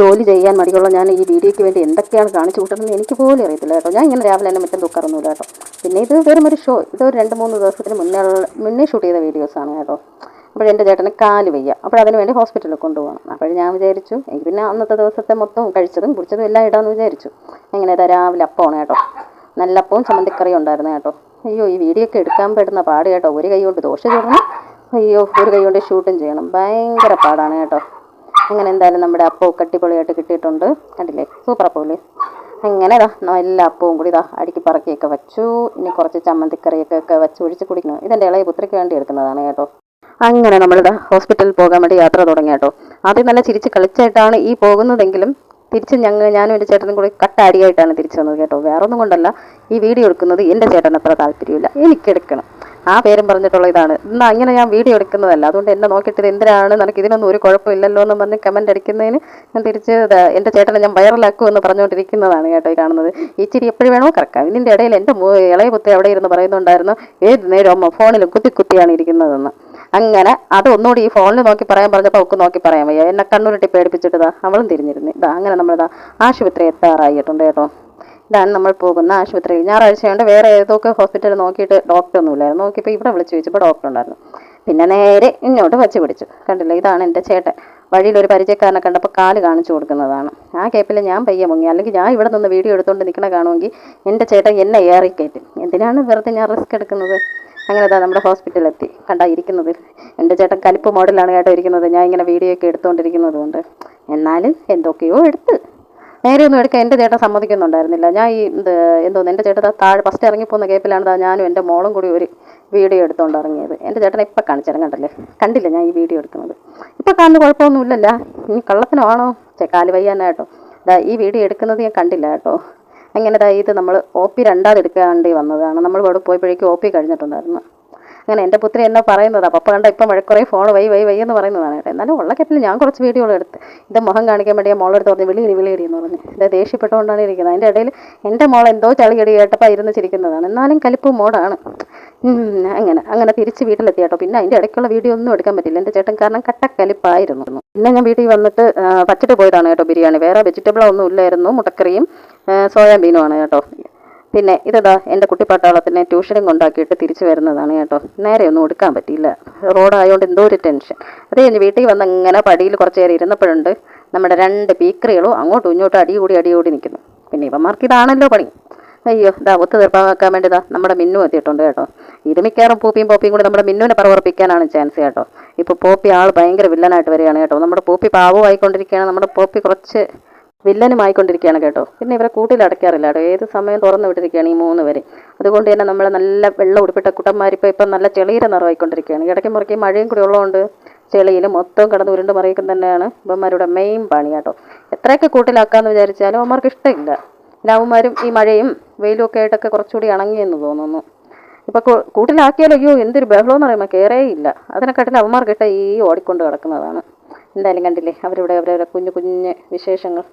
ജോലി ചെയ്യാൻ മടിയുള്ള ഞാൻ ഈ വീഡിയോയ്ക്ക് വേണ്ടി എന്തൊക്കെയാണ് കാണിച്ചു കൂട്ടുന്നത് എനിക്ക് പോലും അറിയത്തില്ല കേട്ടോ. ഞാൻ ഇങ്ങനെ രാവിലെ തന്നെ മുറ്റം തൂക്കാറൊന്നുമില്ല കേട്ടോ. പിന്നെ ഇത് വെറും ഒരു ഷോ ഇത് ഒരു രണ്ട് മൂന്ന് ദിവസത്തിന് മുന്നേ മുന്നേ ഷൂട്ട് ചെയ്ത വീഡിയോസാണ് കേട്ടോ. അപ്പോൾ എന്റെ ചേട്ടന് കാൽ വയ്യ. അപ്പോൾ അതിന് വേണ്ടി ഹോസ്പിറ്റലിൽ കൊണ്ടുപോകണം. അപ്പോൾ ഞാൻ വിചാരിച്ചു എനിക്ക് പിന്നെ അന്നത്തെ ദിവസത്തെ മൊത്തം കഴിച്ചതും കുടിച്ചതും എല്ലാം ഇടാമെന്ന് വിചാരിച്ചു. എങ്ങനെ രാവിലെ അപ്പമാണ് കേട്ടോ. നല്ല അപ്പവും ചമ്മന്തിക്കറിയും ഉണ്ടായിരുന്നു കേട്ടോ. അയ്യോ ഈ വീഡിയോ ഒക്കെ എടുക്കാൻ പെടുന്ന പാട് കേട്ടോ. ഒരു കൈ കൊണ്ട് ദോശ ചെയ്യണം അയ്യോ ഒരു കൈ കൊണ്ട് ഷൂട്ടും ചെയ്യണം. ഭയങ്കര പാടാണ് കേട്ടോ. അങ്ങനെ എന്തായാലും നമ്മുടെ അപ്പവും കട്ടിപ്പൊളിയായിട്ട് കിട്ടിയിട്ടുണ്ട്. കണ്ടില്ലേ? സൂപ്പർ അപ്പമില്ലേ അങ്ങനെ ഇതാ എല്ലാ അപ്പവും കൂടി ഇതാ അടുക്കി പറക്കിയൊക്കെ വെച്ചു. ഇനി കുറച്ച് ചമ്മന്തിക്കറിയൊക്കെ ഒക്കെ വെച്ച് ഒഴിച്ച് കുടിക്കണം. ഇതെന്റെ ഇളയ പുത്രിക്ക് വേണ്ടി എടുക്കുന്നതാണ് കേട്ടോ. അങ്ങനെ നമ്മളിതാ ഹോസ്പിറ്റലിൽ പോകാൻ വേണ്ടി യാത്ര തുടങ്ങി കേട്ടോ. ആദ്യം നല്ല ചിരിച്ച് കളിച്ചായിട്ടാണ് ഈ പോകുന്നതെങ്കിലും തിരിച്ച് ഞങ്ങൾ ഞാനും എന്റെ ചേട്ടനും കൂടി കട്ടാടിയായിട്ടാണ് തിരിച്ചു വന്നത് കേട്ടോ. വേറെ ഒന്നും കൊണ്ടല്ല. ഈ വീഡിയോ എടുക്കുന്നത് എന്റെ ചേട്ടൻ അത്ര താല്പര്യമില്ല എനിക്കെടുക്കണം ആ പേരും പറഞ്ഞിട്ടുള്ള ഇതാണ്. എന്നാൽ അങ്ങനെ ഞാൻ വീഡിയോ എടുക്കുന്നതല്ല. അതുകൊണ്ട് എന്നെ നോക്കിയിട്ട് എന്തിനാണ്? നിനക്ക് ഇതിനൊന്നും ഒരു കുഴപ്പമില്ലല്ലോ എന്ന് പറഞ്ഞ് കമന്റ് അടിക്കുന്നതിന് ഞാൻ തിരിച്ച് എന്റെ ചേട്ടനെ ഞാൻ വൈറലാക്കുമെന്ന് പറഞ്ഞുകൊണ്ടിരിക്കുന്നതാണ് കേട്ടോ ഈ കാണുന്നത്. ഈ എപ്പോഴും വേണോ കറക്കാം. ഇതിന്റെ ഇടയിൽ എന്റെ ഇളയ പുത്തി അവിടെ ഇരുന്ന് പറയുന്നുണ്ടായിരുന്നു ഏത് നേരം അമ്മ ഫോണിൽ കുത്തി കുത്തിയാണ് ഇരിക്കുന്നതെന്ന്. അങ്ങനെ അത് ഒന്നുകൂടി ഈ ഫോണിൽ നോക്കി പറയാൻ പറഞ്ഞപ്പോൾ അവൾക്ക് നോക്കി പറയാൻ വയ്യ. എന്നെ കണ്ണുരുട്ടി പേടിപ്പിച്ചിട്ട് അവളും തിരിഞ്ഞിരുന്നു. ഇതാ അങ്ങനെ നമ്മളിതാ ആശുപത്രി എത്താറായിട്ടുണ്ട് കേട്ടോ. ഇതാണ് നമ്മൾ പോകുന്ന ആശുപത്രി ഞായറാഴ്ചയുണ്ട് വേറെ ഏതൊക്കെ ഹോസ്പിറ്റൽ നോക്കിയിട്ട് ഡോക്ടർ ഒന്നുമില്ലായിരുന്നു. നോക്കിയപ്പോൾ ഇവിടെ വിളിച്ച് ചോദിച്ചപ്പോൾ ഡോക്ടർ ഉണ്ടായിരുന്നു. പിന്നെ നേരെ ഇങ്ങോട്ട് വച്ച് പിടിച്ചു. കണ്ടില്ല? ഇതാണ് എന്റെ ചേട്ടൻ. വഴിയിൽ ഒരു പരിചയക്കാരനെ കണ്ടപ്പോൾ കാൽ കാണിച്ചു കൊടുക്കുന്നതാണ്. ആ കേപ്പിൽ ഞാൻ പയ്യെ മുങ്ങി. അല്ലെങ്കിൽ ഞാൻ ഇവിടെ നിന്ന് വീഡിയോ എടുത്തുകൊണ്ട് നിൽക്കണ കാണുമെങ്കിൽ എന്റെ ചേട്ടൻ എന്നെ ഏറി കയറ്റും. എന്തിനാണ് വെറുതെ ഞാൻ റിസ്ക് എടുക്കുന്നത്? അങ്ങനെ ഇതാ നമ്മുടെ ഹോസ്പിറ്റലിൽ എത്തി കണ്ടാ ഇരിക്കുന്നത്. എന്റെ ചേട്ടൻ കലിപ്പ് മോഡലാണ് കേട്ടോ ഇരിക്കുന്നത്. ഞാൻ ഇങ്ങനെ വീഡിയോ ഒക്കെ എടുത്തുകൊണ്ടിരിക്കുന്നത് കൊണ്ട്. എന്നാലും എന്തൊക്കെയോ എടുത്ത്. നേരെ ഒന്നും എടുക്കാൻ എന്റെ ചേട്ടൻ സമ്മതിക്കുന്നുണ്ടായിരുന്നില്ല. ഞാൻ ഈ എന്ത് എന്തോന്ന് എന്റെ ചേട്ടൻ താഴെ ഫസ്റ്റ് ഇറങ്ങിപ്പോകുന്ന കേപ്പിലാണ് ഞാനും എന്റെ മോളും കൂടി ഒരു വീഡിയോ എടുത്തുകൊണ്ട് ഇറങ്ങിയത്. എന്റെ ചേട്ടനെ ഇപ്പം കാണിച്ചാലും കണ്ടല്ലേ? കണ്ടില്ല ഞാൻ ഈ വീഡിയോ എടുക്കുന്നത്? ഇപ്പം കാണുന്ന കുഴപ്പമൊന്നുമില്ലല്ല. ഇനി കള്ളത്തിനാണോ? ചേ കാൽ വയ്യാനായിട്ടോ? ഇതാ ഈ വീഡിയോ എടുക്കുന്നത് ഞാൻ കണ്ടില്ല കേട്ടോ. അങ്ങനെ ദാ ഇത് നമ്മൾ ഒ പി രണ്ടാമത് എടുക്കാണ്ടി വന്നതാണ്. നമ്മൾ ഇവിടെ പോയപ്പോഴേക്കും ഒ പി കഴിഞ്ഞിട്ടുണ്ടായിരുന്നു. അങ്ങനെ എന്റെ പുത്രി എന്നെ പറയുന്നതാ? പപ്പ കണ്ട ഇപ്പം മഴക്കുറേ ഫോൺ വൈ വൈ വൈ എന്ന് പറയുന്നതാണ് കേട്ടോ. എന്നാലും ഉള്ള കെപ്പിൽ ഞാൻ കുറച്ച് വീഡിയോകൾ എടുത്ത് ഇത് മുഖം കാണിക്കാൻ വേണ്ടി മോളെടുത്ത് പറഞ്ഞ് വിളിയിടി വിളിയിടി എന്ന് പറഞ്ഞു. ഇത് ദേഷ്യപ്പെട്ടുകൊണ്ടാണ് ഇരിക്കുന്നത്. അതിന്റെ ഇടയിൽ എന്റെ മോൾ എന്തോ ചളിയടി കേട്ടപ്പോൾ ഇരുന്ന് ചിരിക്കുന്നതാണ്. എന്നാലും കലിപ്പ് മോഡാണ് അങ്ങനെ അങ്ങനെ തിരിച്ച് വീട്ടിലെത്തി കേട്ടോ. പിന്നെ അതിന്റെ ഇടയ്ക്കുള്ള വീഡിയോ ഒന്നും എടുക്കാൻ പറ്റില്ല. എന്റെ ചേട്ടൻ കാരണം കട്ടക്കലിപ്പായിരുന്നു പിന്നെ ഞാൻ വീട്ടിൽ വന്നിട്ട് പച്ചടി പോയതാണ് കേട്ടോ ബിരിയാണി. വേറെ വെജിറ്റബിളോ ഒന്നും ഇല്ലായിരുന്നു. മുട്ടക്കറിയും സോയാബീനുമാണ് കേട്ടോ. പിന്നെ ഇതെടാ എന്റെ കുട്ടിപ്പട്ടാളത്തിനെ ട്യൂഷനും കൊണ്ടാക്കിയിട്ട് തിരിച്ചു വരുന്നതാണ് കേട്ടോ. നേരെ ഒന്നും എടുക്കാൻ പറ്റിയില്ല. റോഡായതുകൊണ്ട് എന്തോ ഒരു ടെൻഷൻ. അത് കഴിഞ്ഞ് വീട്ടിൽ വന്ന് ഇങ്ങനെ പടിയിൽ കുറച്ച് നേരം ഇരുന്നപ്പോഴുണ്ട് നമ്മുടെ രണ്ട് പീക്കറികളും അങ്ങോട്ടും ഇങ്ങോട്ടും അടികൂടി അടികൂടി നിൽക്കുന്നു. പിന്നെ ഇവന്മാർക്ക് ഇതാണല്ലോ പണി. അയ്യോ ഇതാ ഒത്തു തീർപ്പാക്കാൻ വേണ്ടിതാ നമ്മുടെ മിന്നു എത്തിയിട്ടുണ്ട് കേട്ടോ. ഇത് മിക്കവാറും പൂപ്പിയും പോപ്പിയും കൂടി നമ്മുടെ മിന്നുവിനെ പറവർപ്പിക്കാനാണ് ചാൻസ് കേട്ടോ. ഇപ്പോൾ പോപ്പി ആൾ ഭയങ്കര വില്ലനായിട്ട് വരികയാണ് കേട്ടോ. നമ്മുടെ പോപ്പി പാവമായിക്കൊണ്ടിരിക്കുകയാണ്. നമ്മുടെ പോപ്പി കുറച്ച് വില്ലനുമായിക്കൊണ്ടിരിക്കുകയാണ് കേട്ടോ. പിന്നെ ഇവരെ കൂട്ടിൽ അടയ്ക്കാറില്ല കേട്ടോ. ഏത് സമയം തുറന്നു വിട്ടിരിക്കുകയാണ് ഈ മൂന്ന് പേര്. അതുകൊണ്ട് തന്നെ നമ്മൾ നല്ല വെള്ളം ഉടുപ്പിട്ട കുട്ടന്മാരിപ്പോൾ ഇപ്പം നല്ല ചെളിയിലെ നിറവായിക്കൊണ്ടിരിക്കുകയാണ്. ഇടയ്ക്ക് മുറയ്ക്ക് മഴയും കൂടി ഉള്ളതുകൊണ്ട് ചെളിയിൽ മൊത്തം കിടന്ന് ഉരുണ്ട് മറിയൊക്കെ തന്നെയാണ് ഇവന്മാരുടെ മെയിൻ പണി കേട്ടോ. എത്രയൊക്കെ കൂട്ടിലാക്കാമെന്ന് വിചാരിച്ചാലും അവന്മാർക്ക് ഇഷ്ടമില്ല. ലവന്മാരും ഈ മഴയും വെയിലും ഒക്കെ ആയിട്ടൊക്കെ കുറച്ചുകൂടി ഇണങ്ങിയെന്ന് തോന്നുന്നു. ഇപ്പൊ കൂട്ടിലാക്കിയാലോ അയ്യോ എന്തൊരു ബഹളം എന്ന് പറയുമ്പോൾ കയറേ ഇല്ല അതിനെക്കാട്ടിൽ അവന്മാർക്കിട്ട ഈ ഓടിക്കൊണ്ട് കിടക്കുന്നതാണ് എന്തായാലും കണ്ടില്ലേ? അവരിവിടെ അവരവരെ കുഞ്ഞു കുഞ്ഞ് വിശേഷങ്ങൾ.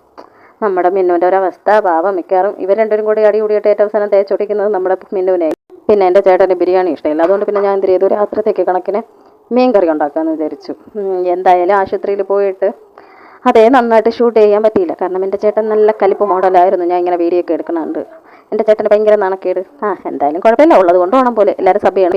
നമ്മുടെ മിന്നുവിന്റെ ഒരവസ്ഥ പാവം മിക്കവാറും ഇവർ രണ്ടുപേരും കൂടി അടി കൂടിയിട്ട് ഏറ്റവും അവസാനം തേച്ചൊടിക്കുന്നത് നമ്മുടെ മിന്നുവിനെ. പിന്നെ എന്റെ ചേട്ടന് ബിരിയാണി ഇഷ്ടമില്ല. അതുകൊണ്ട് പിന്നെ ഞാൻ എന്ത് ചെയ്തു? രാത്രിത്തേക്ക് കണക്കിന് മീൻ കറി ഉണ്ടാക്കാമെന്ന് വിചാരിച്ചു. എന്തായാലും ആശുപത്രിയിൽ പോയിട്ട് അതേ നന്നായിട്ട് ഷൂട്ട് ചെയ്യാൻ പറ്റിയില്ല. കാരണം എന്റെ ചേട്ടൻ നല്ല കലിപ്പ് മോഡലായിരുന്നു. ഞാൻ ഇങ്ങനെ വീഡിയോ ഒക്കെ എടുക്കണുണ്ട്. എന്റെ ചേട്ടന് ഭയങ്കര നാണക്കേട്. ആ എന്തായാലും കുഴപ്പമില്ല. ഉള്ളത് കൊണ്ട് വേണം പോലെ എല്ലാവരും സഭയാണ്.